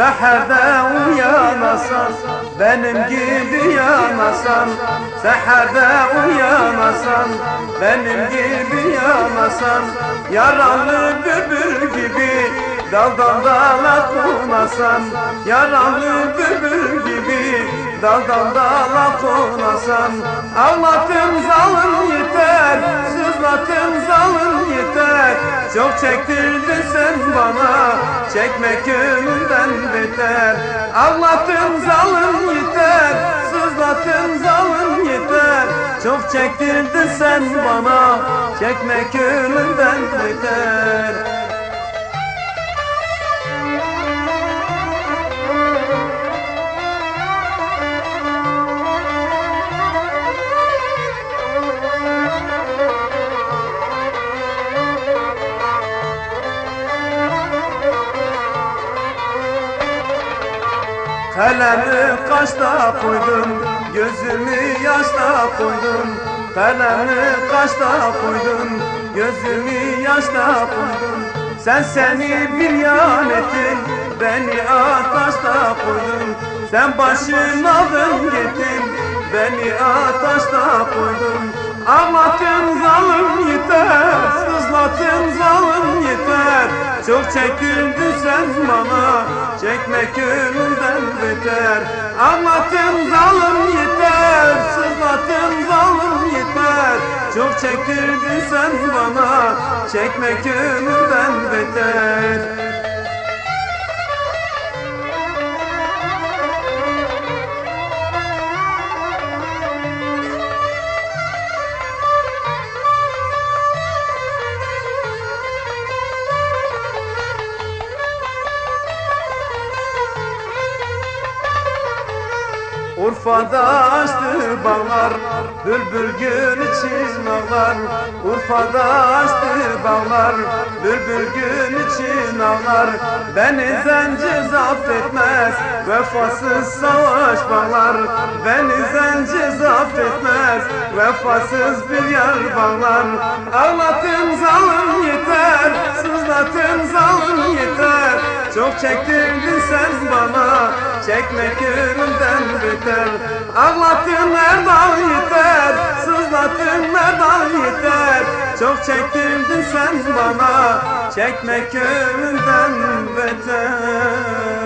Seherde uyanasan benim gibi yanasan. Seherde uyanasan benim gibi yanasan. Yaralı bülbül gibi daldan dala konasan. Yaralı bülbül gibi daldan dala konasan. Ağlatın zalın yeter, sızlatın zalın yeter. Çok çektirdin sen bana, çekmek gönülden beter. Ağlatın zalın yeter, sızlatın zalın yeter. Çok çektirdin sen bana, çekmek gönülden beter Kalemi kaşta koydum, gözümü yaşta koydum Kalemi kaşta koydum, gözümü yaşta koydum Sen seni bir yan ettin, beni ataşta koydun. Sen başın aldın gittin, beni ataşta koydun. Ağlatın zalım yeter, sızlatın zalım yeter Çok çekildin sen bana, çekmek gönülden beter. Anlatın zalım yeter, sızlatın zalım yeter. Çok çektirdin sen bana, çekmek gönülden beter Urfa'da açtı bağlar Bülbül gün için ağlar. Urfa'da açtı bağlar Bülbül gün için ağlar. Beni zenci zapt etmez Vefasız savaş bağlar. Beni zenci zapt Vefasız bir yar bağlar. Ağlatın zalım yeter Sızlatın zalım yeter. Çok çektirdin sen bana Çekmek önümden beter. Ağlattın Erdal yeter. Sızlattın Erdal yeter. Çok çektirdin sen bana. Çekmek önümden beter